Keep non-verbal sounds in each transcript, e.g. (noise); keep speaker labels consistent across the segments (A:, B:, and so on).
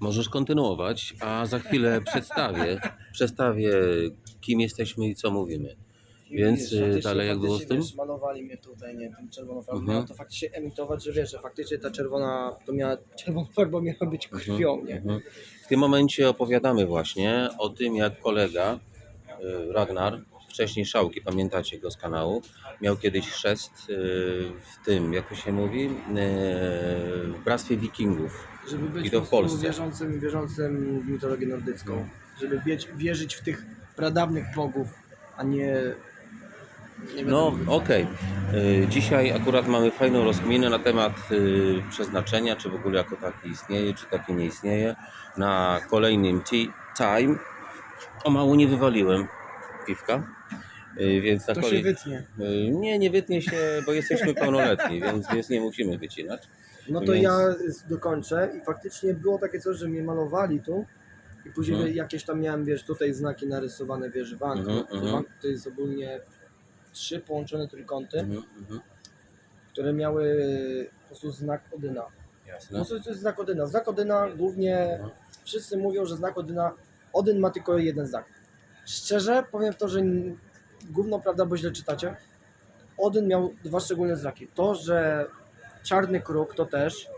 A: Możesz kontynuować, a za chwilę (laughs) przedstawię, przedstawię kim jesteśmy i co mówimy. Więc,
B: wiesz,
A: y,
B: faktycznie-
A: dalej jak było z
B: faktycznie,
A: tym?
B: Wiesz, malowali mnie tutaj, nie, tym czerwoną farbą,
A: Mhm.
B: miało to faktycznie emitować, że wiesz, że faktycznie ta czerwona, to miała, czerwona farba miała być krwią, nie?
A: Mhm. W tym momencie opowiadamy właśnie o tym, jak kolega y, Ragnar, wcześniej Szałki, pamiętacie go z kanału, miał kiedyś chrzest y, w tym, jak to się mówi, y, w Bractwie Wikingów.
B: Żeby być
A: I to w Polsce.
B: wierzącym, wierzącym w mitologię nordycką. Żeby wieć, wierzyć w tych pradawnych bogów, a nie... nie
A: No okej, Y, dzisiaj akurat mamy fajną rozkminę na temat y, przeznaczenia, czy w ogóle jako taki istnieje, czy taki nie istnieje. Na kolejnym tea time, o mało nie wywaliłem piwka, y, więc na
B: To się
A: kolej...
B: wytnie.
A: Y, Nie, nie wytnie się, bo jesteśmy pełnoletni, (laughs) więc, więc nie musimy wycinać.
B: No to
A: Więc-
B: ja dokończę i faktycznie było takie coś, że mnie malowali tu i później
A: Mhm.
B: jakieś tam miałem, wiesz, tutaj znaki narysowane, wiesz, bank,
A: Mhm,
B: to,
A: mhm.
B: bank to jest ogólnie trzy połączone trójkąty,
A: Mhm, mhm,
B: które miały po prostu znak Odyna. Po
A: jasne.
B: prostu to jest znak Odyna. Znak Odyna głównie,
A: Mhm.
B: wszyscy mówią, że znak Odyna, Odyn ma tylko jeden znak. Szczerze powiem to, że gówno prawda, bo źle czytacie. Odyn miał dwa szczególne znaki. To, że czarny kruk to też,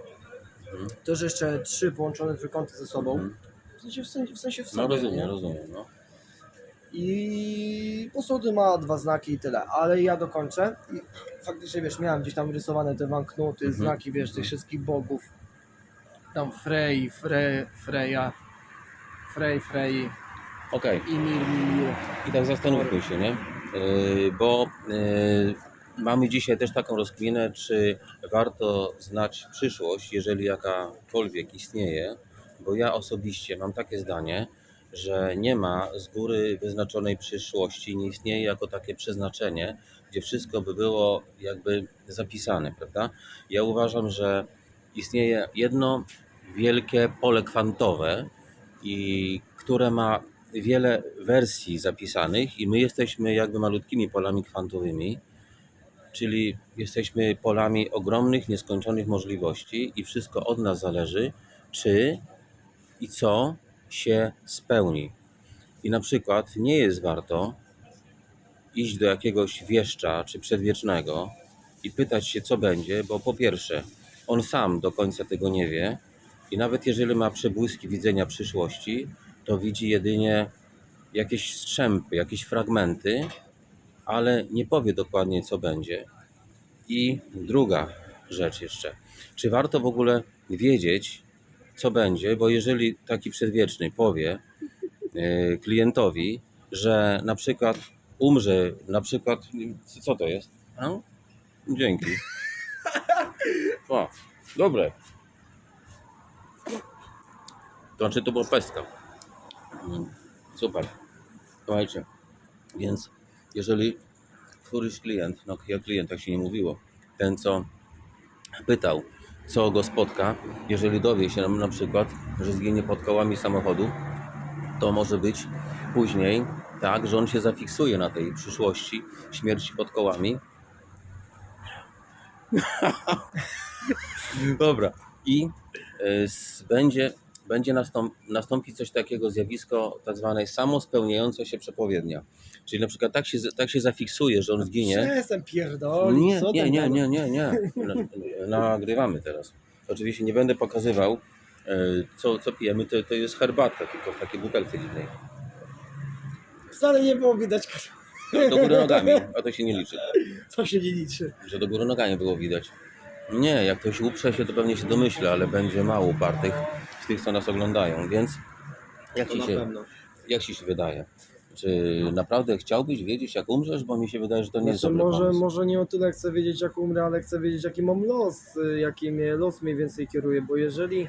A: Mhm.
B: to, że jeszcze trzy połączone trójkąty ze sobą,
A: Mhm.
B: w sensie w, sensie, w, sensie w
A: No
B: sobie,
A: rozumiem,
B: nie?
A: rozumiem. No.
B: I po prostu Odyn ma dwa znaki i tyle, ale ja dokończę i faktycznie, wiesz, miałem gdzieś tam rysowane te banknoty,
A: Mhm.
B: znaki, wiesz, tych wszystkich bogów, tam Frey, Fre, Freya, Frey, Frey,
A: Okej,
B: Imir, Mimir.
A: i tak zastanówmy się, nie? Yy, bo yy, mamy dzisiaj też taką rozkminę, czy warto znać przyszłość, jeżeli jakakolwiek istnieje, bo ja osobiście mam takie zdanie, że nie ma z góry wyznaczonej przyszłości, nie istnieje jako takie przeznaczenie, gdzie wszystko by było jakby zapisane, prawda? Ja uważam, że istnieje jedno wielkie pole kwantowe, i które ma wiele wersji zapisanych i my jesteśmy jakby malutkimi polami kwantowymi, czyli jesteśmy polami ogromnych, nieskończonych możliwości i wszystko od nas zależy, czy i co się spełni. I na przykład nie jest warto iść do jakiegoś wieszcza czy przedwiecznego i pytać się, co będzie, bo po pierwsze, on sam do końca tego nie wie i nawet jeżeli ma przebłyski widzenia przyszłości, to widzi jedynie jakieś strzępy, jakieś fragmenty, ale nie powie dokładnie, co będzie. I druga rzecz jeszcze. Czy warto w ogóle wiedzieć, co będzie, bo jeżeli taki przedwieczny powie e, klientowi, że na przykład umrze, na przykład, co to jest? No? Dzięki. (laughs) O, dobre. To znaczy to była pestka. Mm, Super. Słuchajcie, więc jeżeli któryś klient, no ja klientach się nie mówiło, ten co pytał, co go spotka, jeżeli dowie się na przykład, że zginie pod kołami samochodu, to może być później tak, że on się zafiksuje na tej przyszłości śmierci pod kołami. (laughs) Dobra. I y, będzie, będzie nastąp, nastąpić coś takiego zjawisko tak zwanej samospełniająca się przepowiednia. Czyli na przykład tak się, tak się zafiksuje, że on zginie.
B: Przestań pierdolić,
A: Nie, nie, nie, nie, nie, nie. Na- Nagrywamy teraz. Oczywiście nie będę pokazywał, e, co, co pijemy. To, to jest herbatka, tylko w takiej butelce dziwnej.
B: Wcale nie było widać,
A: Do góry nogami, a to się nie liczy.
B: co się nie liczy.
A: Że do góry nogami było widać. Nie, jak ktoś uprze się, to pewnie się domyśli, ale będzie mało upartych z tych, co nas oglądają. Więc jak
B: To
A: ci się, jak ci się wydaje? Czy naprawdę chciałbyś wiedzieć, jak umrzesz? Bo mi się wydaje, że to nie jest
B: Znaczy,
A: dobry
B: może,
A: pomysł.
B: może nie o tyle chcę wiedzieć jak umrę, ale chcę wiedzieć jaki mam los, jaki mnie los mniej więcej kieruje, bo jeżeli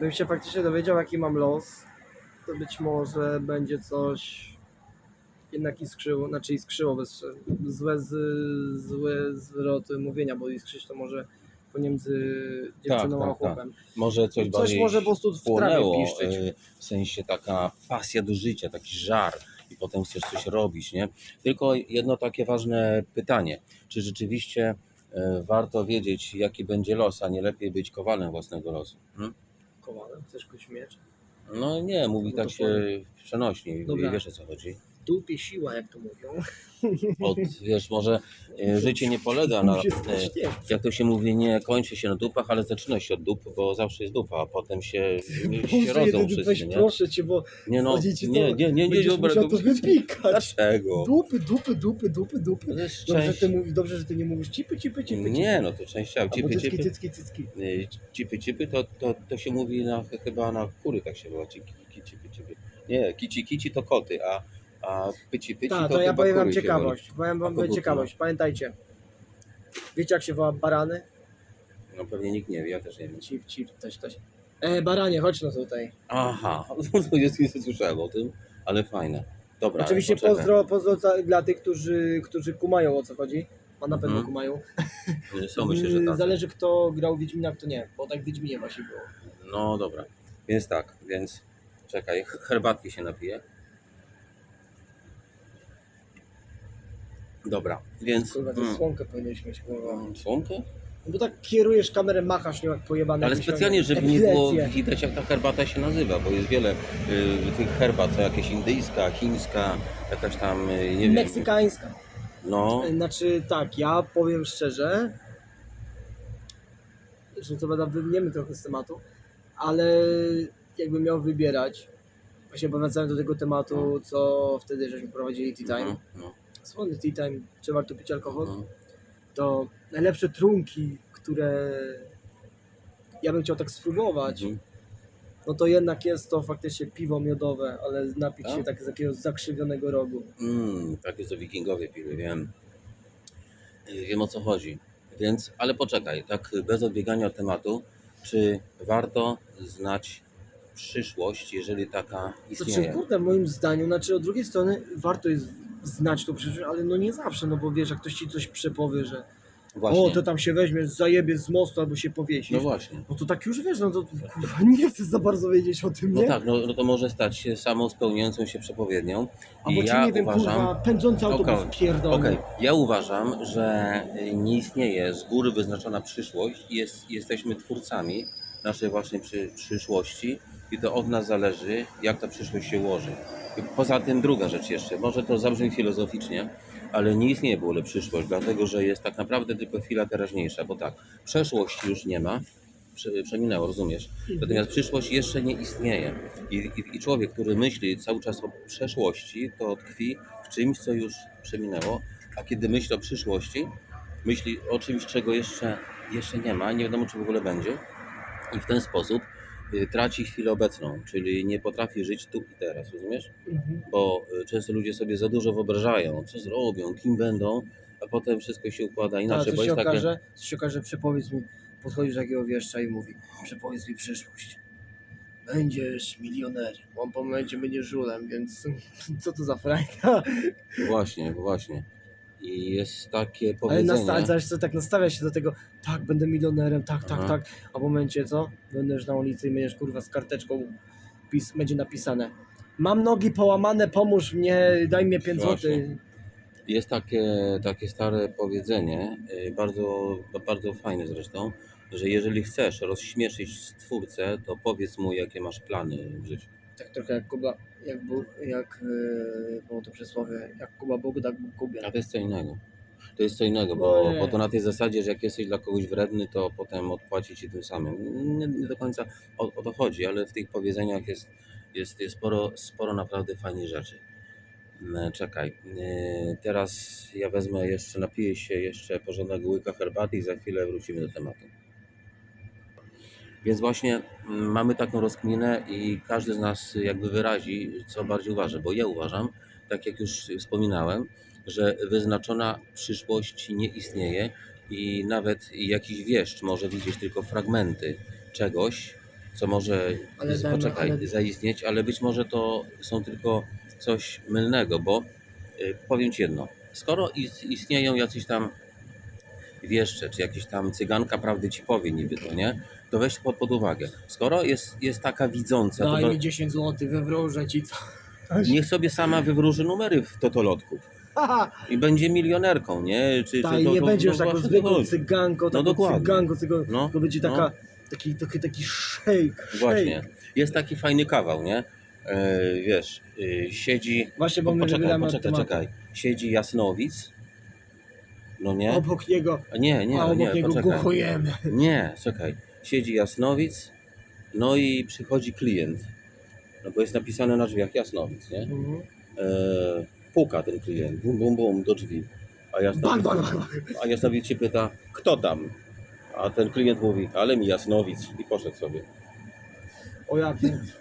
B: bym się faktycznie dowiedział jaki mam los, to być może będzie coś jednak iskrzyło, znaczy iskrzyło bez, złe, z, złe zwroty mówienia, bo iskrzyć to może pomiędzy dziewczyną
A: tak,
B: a
A: tak.
B: chłopem.
A: Może coś,
B: Coś może po prostu w trawie piszczeć.
A: e, w sensie taka pasja do życia, taki żar i potem chcesz coś robić, nie? Tylko jedno takie ważne pytanie, czy rzeczywiście e, warto wiedzieć, jaki będzie los, a nie lepiej być kowalem własnego losu? Hmm?
B: Kowalem, chcesz kuć miecz?
A: No nie, mówi
B: No
A: tak się przenośni,
B: Dobra.
A: wiesz o co chodzi.
B: Dupie siła, jak to mówią.
A: Od, wiesz, może e, życie nie polega na, (laughs) e, jak to się mówi, nie kończy się na dupach, ale zaczyna się od dup, bo zawsze jest dupa, a potem się, (laughs) się
B: Boże,
A: rodzą
B: jedyny,
A: wszyscy,
B: weź
A: nie?
B: proszę cię, bo
A: Nie no,
B: chodzi ci to,
A: nie, nie, nie, nie,
B: będziesz
A: dobra,
B: musiał to
A: dobra.
B: wypikać.
A: Dlaczego?
B: Dupy, dupy, dupy, dupy, dupy.
A: To jest
B: Dobrze, że
A: część...
B: ty mówisz, dobrze, że ty nie mówisz cipy, cipy, cipy.
A: Nie, no to część ciała.
B: Albo
A: Cipy,
B: cycki,
A: cipy,
B: cycki, cycki.
A: y, cipy, cipy to, to, to się mówi na, chyba na kury tak się woła, cipy, cipy, cipy. Nie, kici, kici to koty, a, a pyci, pyci
B: Tak,
A: to
B: to ja powiem wam ciekawość. Powiem wam ciekawość. Pamiętajcie. Wiecie jak się woła barany?
A: No pewnie nikt nie wie, ja też nie wiem.
B: Cip, cip, coś, coś. E, baranie, chodź no tutaj.
A: Aha, (laughs) no jest, nie słyszałem o tym, ale fajne. Dobra,
B: Oczywiście
A: poczekaj.
B: pozdro, pozdro dla tych, którzy, którzy kumają o co chodzi. A na pewno
A: Mhm.
B: kumają.
A: Co myślę, że tak.
B: Zależy kto grał w Wiedźmina, kto nie. Bo tak w Wiedźminie właśnie było.
A: No dobra, więc tak, więc czekaj, herbatki się napiję. Dobra, więc...
B: Kurwa, to
A: mm,
B: słonkę powinieneś mieć, kurwa.
A: mm, Słomkę?
B: No bo tak kierujesz kamerę, machasz nią jak pojebany.
A: Ale specjalnie, żeby nie było widać jak ta herbata się nazywa, bo jest wiele y, tych herbat, to jakieś indyjska, chińska, jakaś tam, y, nie wiem.
B: Meksykańska.
A: No,
B: Znaczy tak, ja powiem szczerze, że co prawda wybiegniemy trochę z tematu, ale jakbym miał wybierać, właśnie powracając do tego tematu, co wtedy żeśmy prowadzili Tea Time,
A: mhm, no,
B: słony Tea Time, czy warto pić alkohol,
A: mhm.
B: to najlepsze trunki, które ja bym chciał tak spróbować,
A: Mhm.
B: no to jednak jest to faktycznie piwo miodowe, ale napić się
A: Tak?
B: tak z jakiegoś zakrzywionego rogu.
A: Mm, tak jest to wikingowie pili, wiem. Y, Wiem o co chodzi. Więc, ale poczekaj, tak bez odbiegania od tematu, czy warto znać przyszłość, jeżeli taka
B: Znaczy,
A: istnieje?
B: kurde, moim zdaniem, znaczy od drugiej strony warto jest znać tą przyszłość, ale no nie zawsze, no bo wiesz, jak ktoś ci coś przepowie, że
A: Właśnie.
B: o, to tam się weźmiesz, zajebie z mostu albo się powiesisz,
A: No
B: no,
A: właśnie.
B: to tak już wiesz, no to kurwa, (laughs) nie chcesz za bardzo wiedzieć o tym,
A: No
B: nie?
A: tak, no, no to może stać się samą spełniającą się przepowiednią.
B: albo
A: I
B: ci,
A: ja
B: nie wiem,
A: uważam,
B: kurwa, pędzący autobus
A: Okej,
B: pierdolny.
A: Okej, ja uważam, że nie istnieje z góry wyznaczona przyszłość i jest, jesteśmy twórcami naszej własnej przy, przyszłości i to od nas zależy, jak ta przyszłość się ułoży. Poza tym druga rzecz jeszcze, może to zabrzmi filozoficznie, ale nie istnieje w ogóle przyszłość, dlatego że jest tak naprawdę tylko chwila teraźniejsza, bo tak, przeszłości już nie ma, prze- przeminęło, rozumiesz? Natomiast przyszłość jeszcze nie istnieje. I, i, I człowiek, który myśli cały czas o przeszłości, to tkwi w czymś, co już przeminęło, a kiedy myśli o przyszłości, myśli o czymś, czego jeszcze, jeszcze nie ma, nie wiadomo, czy w ogóle będzie. I w ten sposób traci chwilę obecną, czyli nie potrafi żyć tu i teraz, rozumiesz?
B: Mhm.
A: Bo y, często ludzie sobie za dużo wyobrażają, co zrobią, kim będą, a potem wszystko się układa
B: Tak,
A: inaczej,
B: co
A: bo
B: się
A: jest takie...
B: okaże, co się okaże, przepowiedz mi, podchodzisz do takiego wieszcza i mówi, przepowiedz mi przyszłość. Będziesz milionerem, on po momencie będzie żulem, więc (laughs) co to za frajda?
A: Właśnie, właśnie. I jest takie
B: Ale
A: powiedzenie...
B: nastawiasz co tak nastawia się do tego, tak, będę milionerem, tak, tak,
A: Aha.
B: tak, a w momencie co? Będziesz na ulicy i będziesz kurwa z karteczką, pis, będzie napisane mam nogi połamane, pomóż mnie, daj mi 5
A: Właśnie.
B: złotych.
A: Jest takie, takie stare powiedzenie, y, bardzo, bardzo fajne zresztą, że jeżeli chcesz rozśmieszyć stwórcę, to powiedz mu, jakie masz plany w życiu.
B: Tak trochę jak Kuba, jak, Bóg, jak yy, było to przysłowie, jak Kuba Bóg, tak Bóg Kubie.
A: A to jest co innego. To jest co innego, bo,
B: No
A: bo to na tej zasadzie, że jak jesteś dla kogoś wredny, to potem odpłaci ci tym samym. Nie, nie do końca o, o to chodzi, ale w tych powiedzeniach jest, jest, jest sporo, sporo naprawdę fajnych rzeczy. Mm, Czekaj, yy, teraz ja wezmę jeszcze, napiję się jeszcze porządnego łyka herbaty i za chwilę wrócimy do tematu. Więc właśnie mm, mamy taką rozkminę i każdy z nas jakby wyrazi, co bardziej uważa, bo ja uważam, tak jak już wspominałem, że wyznaczona przyszłość nie istnieje i nawet jakiś wieszcz może widzieć tylko fragmenty czegoś, co może,
B: Ale dajmy-
A: poczekaj,
B: ale-
A: zaistnieć, ale być może to są tylko coś mylnego, bo y, powiem Ci jedno, skoro is- istnieją jacyś tam wieszcze, czy jakieś tam cyganka prawdy Ci powie niby to, nie? To weź pod, pod uwagę. Skoro jest, jest taka widząca, to,
B: Daj
A: to
B: mi 10 złotych, wywróżę ci co.
A: niech sobie sama wywróży numery w totolotku. I będzie milionerką, nie? Czy,
B: Ta,
A: czy
B: i nie
A: to,
B: będzie już
A: no
B: taką
A: właśnie
B: zwykłą
A: chodzi.
B: cyganką, taką
A: dokładnie.
B: cyganką, cyganką
A: No,
B: tylko będzie
A: no.
B: taka Taki, taki, taki shake.
A: Właśnie.
B: shake.
A: Jest taki fajny kawał, nie? E, wiesz, e, siedzi.
B: Właśnie, bo my
A: poczekaj,
B: wybieramy od
A: poczekaj,
B: tematu.
A: czekaj. Siedzi Jasnowic. No nie?
B: Obok niego,
A: Nie, nie,
B: a obok
A: nie,
B: niego
A: poczekaj.
B: głuchujemy.
A: Nie, czekaj. Siedzi Jasnowic, no i przychodzi klient. No bo jest napisane na drzwiach Jasnowic, nie?
B: Mhm.
A: E, puka ten klient, bum, bum, bum, do drzwi. A
B: Bang,
A: Jasnowic,
B: bang, bang.
A: a Jasnowic się pyta, kto tam? A ten klient mówi, ale mi Jasnowic i poszedł sobie.
B: O ja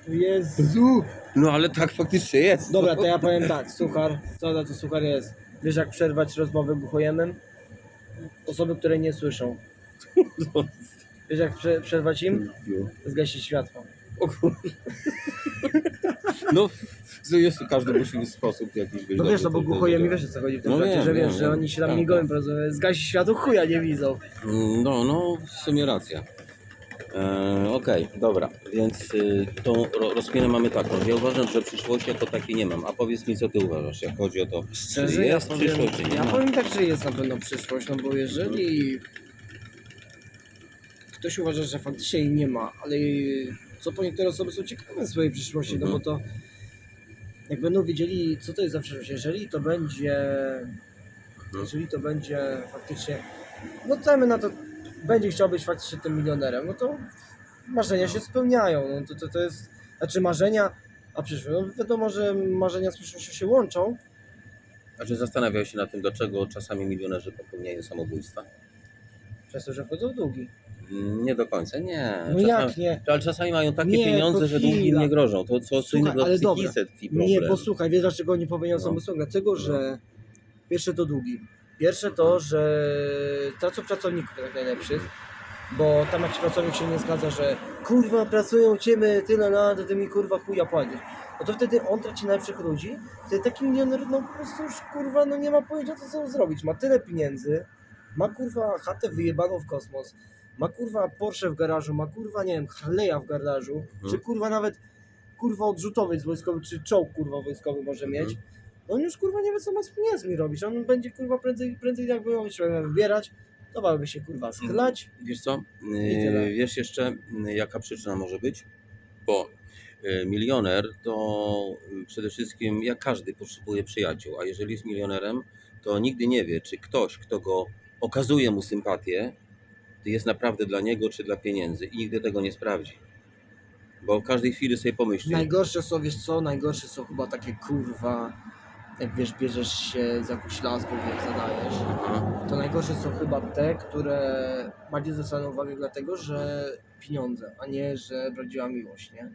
B: Jezu.
A: No ale tak faktycznie jest.
B: Dobra, to ja powiem tak, suchar, co za to suchar jest? Wiesz jak przerwać rozmowę głuchojemym? Osoby, które nie słyszą. (laughs) Wiesz jak prze, przerwać im? Zgasić światło.
A: O kur- No, jest, każdy musi mieć sposób jakiś być.
B: No wiesz, no bo
A: to-
B: wiesz o co chodzi w tym
A: No
B: trakcie, że
A: wiem,
B: wiesz, że
A: wiem.
B: oni się tam
A: Tak,
B: migołem,
A: tak.
B: po prostu zgasi światło, chuja nie widzą.
A: No, no, w sumie racja. E, Okej, dobra, więc y, tą ro, mamy taką. Ja uważam, że przyszłości jako takiej nie mam. A powiedz mi, co ty uważasz, jak chodzi o to,
B: Szczerze,
A: czy
B: ja
A: jest
B: powiem,
A: przyszłość, czy nie
B: ja
A: ma?
B: powiem tak, że jest na pewno przyszłość, no bo jeżeli ktoś uważa, że faktycznie jej nie ma, ale co po niektóre osoby są ciekawe swojej przyszłości, no
A: Mhm.
B: bo to jak będą wiedzieli, co to jest za przyszłość, jeżeli to będzie jeżeli to będzie faktycznie, no dajmy na to, będzie chciał być faktycznie tym milionerem, no to marzenia się spełniają, no to, to, to jest, znaczy marzenia, a przyszłość, no wiadomo, że marzenia z przyszłością się łączą,
A: A czy zastanawiał się nad tym, dlaczego czasami milionerzy popełniają samobójstwa?
B: przez to, że wchodzą w długi.
A: Nie do końca, nie.
B: No
A: czasami,
B: jak nie?
A: Ale czasami mają takie
B: Nie,
A: pieniądze, że długi im nie grożą. To co,
B: Słuchaj,
A: innego
B: ale dobra.
A: tkwi problem.
B: Nie, posłuchaj, wiesz dlaczego nie popełniają
A: No.
B: samobójstwa? Dlatego, że pierwsze to długi. Pierwsze to, że tracą pracowników tak najlepszych, bo tam jakiś pracownik się nie zgadza, że kurwa pracują ciebie tyle lat, to ty mi kurwa chuja płacisz. No to wtedy on traci najlepszych ludzi, wtedy taki milioner no po prostu już kurwa no nie ma pojęcia co zrobić. Ma tyle pieniędzy, ma kurwa chatę wyjebaną w kosmos, ma kurwa Porsche w garażu, ma kurwa nie wiem Harley'a w garażu,
A: Mhm.
B: czy kurwa nawet kurwa odrzutowiec wojskowy, czy czołg kurwa wojskowy może mieć.
A: Mhm.
B: No on już kurwa nie wie co ma z pieniędzmi robić. On będzie kurwa prędzej, prędzej jakby on się wybierać, to miałby się kurwa schlać.
A: Wiesz co? Yy, Wiesz jeszcze, yy, jaka przyczyna może być? Bo yy, milioner to przede wszystkim, jak każdy, potrzebuje przyjaciół, a jeżeli jest milionerem, to nigdy nie wie, czy ktoś, kto go okazuje mu sympatię, jest naprawdę dla niego, czy dla pieniędzy i nigdy tego nie sprawdzi. Bo w każdej chwili sobie pomyśli,
B: Najgorsze są, wiesz co, najgorsze są chyba takie kurwa, jak wiesz, bierzesz się za jakąś laską, jak zadajesz.
A: Aha.
B: To najgorsze są chyba te, które bardziej zwracają uwagę dlatego, że pieniądze, a nie, że prawdziwa miłość, nie?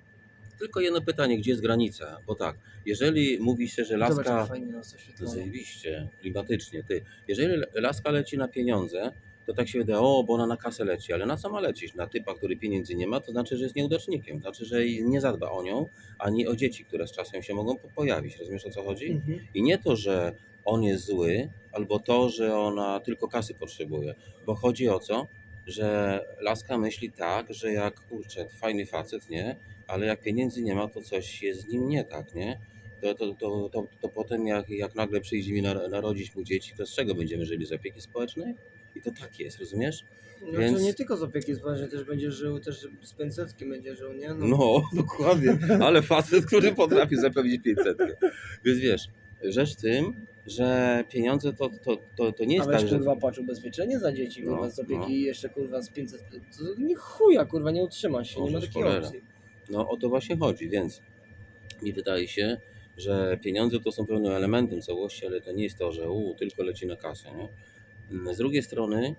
A: tylko jedno pytanie, gdzie jest granica? Bo tak, jeżeli mówi się, że
B: Zobacz,
A: laska...
B: jak fajnie nas
A: To
B: oświetlono.
A: zajebiście, klimatycznie. Ty, jeżeli laska leci na pieniądze, to tak się wydaje, o, bo ona na kasę leci, ale na co ma lecieć? Na typa, który pieniędzy nie ma, to znaczy, że jest nieudacznikiem, znaczy, że nie zadba o nią, ani o dzieci, które z czasem się mogą po- pojawić. Rozumiesz o co chodzi?
B: Mhm.
A: I nie to, że on jest zły, albo to, że ona tylko kasy potrzebuje, bo chodzi o co? Że laska myśli tak, że jak kurczę, fajny facet, nie? Ale jak pieniędzy nie ma, to coś jest z nim nie tak, nie? To, to, to, to, to potem jak, jak nagle przyjdzie mi nar- narodzić mu dzieci, to z czego będziemy żyli? Z opieki społecznej? I to tak jest, rozumiesz?
B: No
A: Więc-
B: to nie tylko z opieki społecznej też będzie żył, też z 500 będzie żył, nie?
A: No, (laughs) dokładnie. Ale facet, który potrafi zapewnić 500. Więc wiesz, rzecz w tym, że pieniądze to, to, to, to nie
B: A
A: jest
B: weź
A: tak, że...
B: kurwa ubezpieczenie za dzieci,
A: No,
B: kurwa z opieki
A: no.
B: jeszcze kurwa z 500, to nie chuja kurwa, nie utrzyma się, nie ma
A: Możesz,
B: takiej
A: cholera.
B: opcji.
A: No o to właśnie chodzi, więc mi wydaje się, że pieniądze to są pewnym elementem całości, ale to nie jest to, że u, tylko leci na kasę. Nie? Mm, Z drugiej strony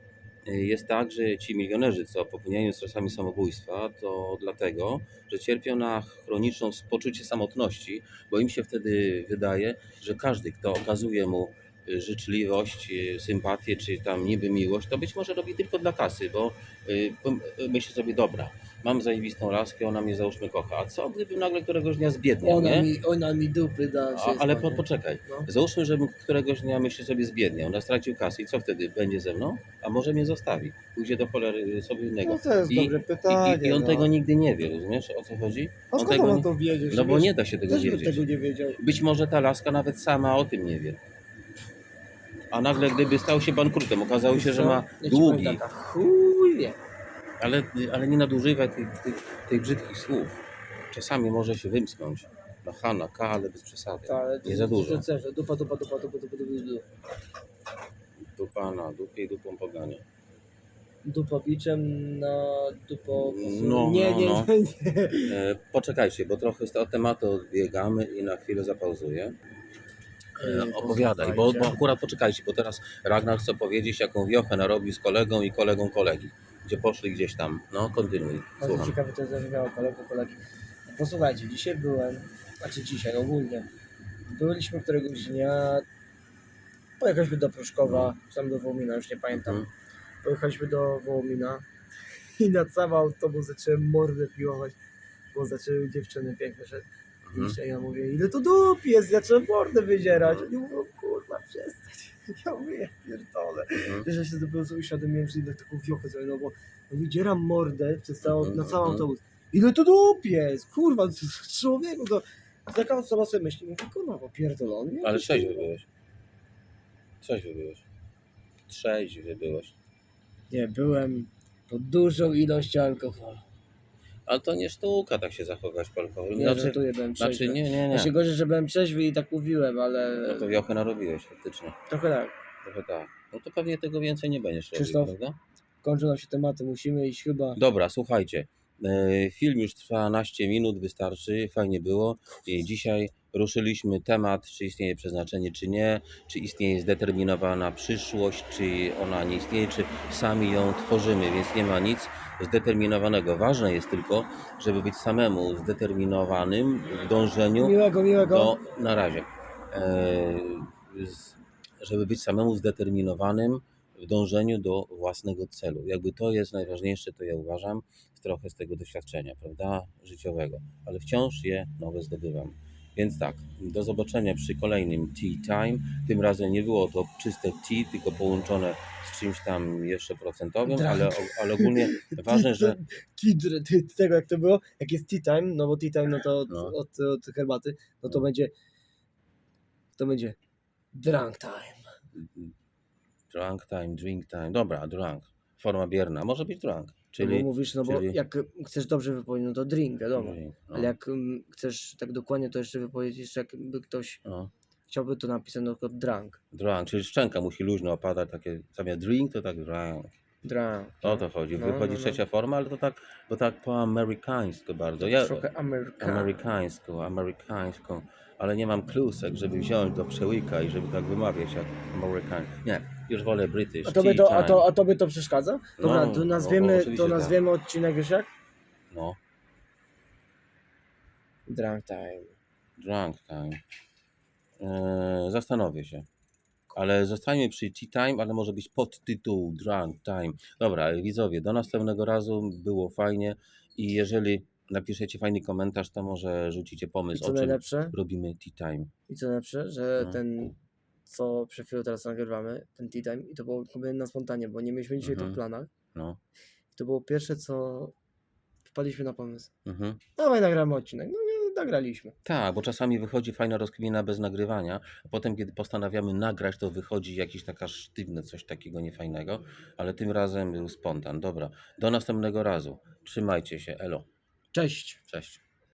A: y, jest tak, że ci milionerzy, co popełniają czasami samobójstwa, to dlatego, że cierpią na chroniczną poczucie samotności, bo im się wtedy wydaje, że każdy, kto okazuje mu y, życzliwość, y, sympatię, czy tam niby miłość, to być może robi tylko dla kasy, bo myśli sobie, dobra, mam zajebistą laskę, ona mnie załóżmy kocha, a co gdybym nagle któregoś dnia zbiedniał,
B: Ona
A: nie?
B: mi, ona mi dupy da
A: A,
B: się
A: ale po, poczekaj,
B: No.
A: załóżmy, żebym któregoś dnia myśli sobie zbiedniał, ona stracił kasę i co wtedy, będzie ze mną? A może mnie zostawi, pójdzie do cholery sobie innego.
B: No to jest
A: I-
B: dobre pytanie.
A: i, I on
B: no.
A: tego nigdy nie wie, rozumiesz o co chodzi?
B: A
A: on tego
B: on
A: nie-
B: to wiedzieć?
A: No bo nie da się tego wiedzieć.
B: tego nie wiedział.
A: Być może ta laska nawet sama o tym nie wie. A nagle gdyby stał się bankrutem, okazało się, że ma
B: Ja
A: długi.
B: Tak, a chuj wie.
A: Ale, ale nie nadużywaj tych, tych, tych brzydkich słów. Czasami może się wymsknąć. Na H, na K, ale bez przesady.
B: Tak,
A: Nie za dużo.
B: To cerze, dupa, dupa, dupa, dupa, dupa, dupa, dupa.
A: Dupa na dupie i dupą poganie.
B: Dupa biczem na dupo...
A: No,
B: nie,
A: no,
B: nie,
A: no. (laughs)
B: nie, nie.
A: E, poczekajcie, bo trochę z tego tematu odbiegamy i na chwilę zapauzuję. E,
B: Ej,
A: opowiadaj, bo, bo akurat poczekajcie, bo teraz Ragnar chce powiedzieć, jaką wiochę narobił z kolegą i kolegą kolegi. Gdzie poszli gdzieś tam. No, kontynuuj.
B: Bardzo
A: Słucham.
B: ciekawe to zabrzmiało kolego, kolegi. Posłuchajcie, dzisiaj byłem, znaczy dzisiaj ogólnie, byliśmy któregoś dnia, pojechaliśmy do Pruszkowa, czy tam do Wołomina, już nie pamiętam.
A: Mhm.
B: Pojechaliśmy do Wołomina i na cały autobus zacząłem mordę piłować, bo zaczęły dziewczyny piękne szedł.
A: Mhm.
B: Ja mówię, ile to dup jest, zacząłem mordę wydzierać. Oni mówią, kurwa, przestań. (laughs) Ja mówię, ja pierdolę.
A: Mhm.
B: Wiesz, ja się dopiero sobie uświadomiłem, że ile taką wiochę zrobię, no bo wydzieram mordę przez cało,
A: Mhm,
B: na cały
A: mhm.
B: autobus. Ile to dup jest, kurwa, człowieku, to taka osoba sobie myśli, mówi, kurwa, popierdolony.
A: Ale
B: jakiś,
A: trzeźwy byłeś. Trzeźwy byłeś. Trzeźwy byłeś.
B: Nie, byłem pod dużą ilością alkoholu.
A: Ale to nie sztuka tak się zachować po alkoholu.
B: Nie,
A: Znaczy,
B: żartuję, byłem trzeźwy.
A: znaczy nie, nie, nie.
B: Znaczy gorzej, że byłem trzeźwy i tak mówiłem, ale
A: No to wiochę narobiłeś faktycznie.
B: trochę tak.
A: Trochę tak. No to pewnie tego więcej nie będziesz robił,
B: Krzysztof?
A: prawda?
B: Kończą nam się tematy, musimy iść chyba.
A: Dobra, słuchajcie. E, Film już trwa naście minut, wystarczy, fajnie było. I dzisiaj ruszyliśmy temat, czy istnieje przeznaczenie, czy nie, czy istnieje zdeterminowana przyszłość, czy ona nie istnieje, czy sami ją tworzymy, więc nie ma nic zdeterminowanego. Ważne jest tylko, żeby być samemu zdeterminowanym w dążeniu
B: Miłego, miłego.
A: do, na razie, e, żeby być samemu zdeterminowanym w dążeniu do własnego celu. Jakby to jest najważniejsze, to ja uważam, trochę z tego doświadczenia, prawda, życiowego, ale wciąż je nowe zdobywam. Więc tak, do zobaczenia przy kolejnym Tea Time. Tym razem nie było to czyste tea, tylko połączone z czymś tam jeszcze procentowym,
B: Drunk.
A: ale, ale ogólnie ważne, że (laughs)
B: tego jak to było, jak jest tea time, no bo tea time no to od,
A: No.
B: od, od herbaty, no to
A: No.
B: będzie to będzie drunk time.
A: Drunk time, drink time, dobra, drunk, forma bierna, może być drunk,
B: Czyli,
A: czyli...
B: bo mówisz, no bo
A: czyli-
B: jak chcesz dobrze wypowiedzieć, no to drink, wiadomo.
A: drink, no.
B: Ale jak mm, chcesz tak dokładnie to jeszcze wypowiedzieć, jeszcze jakby ktoś
A: No.
B: chciałby to napisać, no to drunk.
A: Drunk, czyli szczęka musi luźno opadać, takie zamiast drink to tak drunk.
B: Drunk.
A: O to chodzi.
B: No,
A: Wychodzi
B: no, no.
A: trzecia forma, ale to tak, bo tak po amerykańsku bardzo. Ja,
B: Trochę Amerykan.
A: amerykańską, amerykańską, ale nie mam klusek, żeby wziąć do przełyka i żeby tak wymawiać jak amerykań. Nie, już wolę British.
B: A tobie
A: tea
B: to, a,
A: time.
B: to, a tobie to przeszkadza? Dobra,
A: No,
B: to
A: no,
B: nazwiemy,
A: oczywiście,
B: to
A: tak.
B: nazwiemy odcinek już jak?
A: No,
B: Drunk time.
A: drunk time. Eee, zastanowię się. Ale zostańmy przy tea time, ale może być podtytuł drunk time. Dobra, widzowie, do następnego razu było fajnie i jeżeli napiszecie fajny komentarz, to może rzucicie
B: I
A: pomysł,
B: co
A: o czym
B: najlepsze?
A: robimy tea time.
B: I co najlepsze, że
A: No.
B: ten, co przed chwilą teraz nagrywamy, ten tea time, i to było kompletnie na spontanie, bo nie mieliśmy dzisiaj to w
A: Mhm.
B: planach.
A: No.
B: To było pierwsze, co wpadliśmy na pomysł.
A: Mhm.
B: Dawaj, nagramy odcinek. No i nagraliśmy.
A: Tak, bo czasami wychodzi fajna rozkmina bez nagrywania, a potem kiedy postanawiamy nagrać, to wychodzi jakiś taka sztywne, coś takiego niefajnego, ale tym razem był spontan. Dobra, do następnego razu. Trzymajcie się, elo,
B: Cześć!
A: cześć.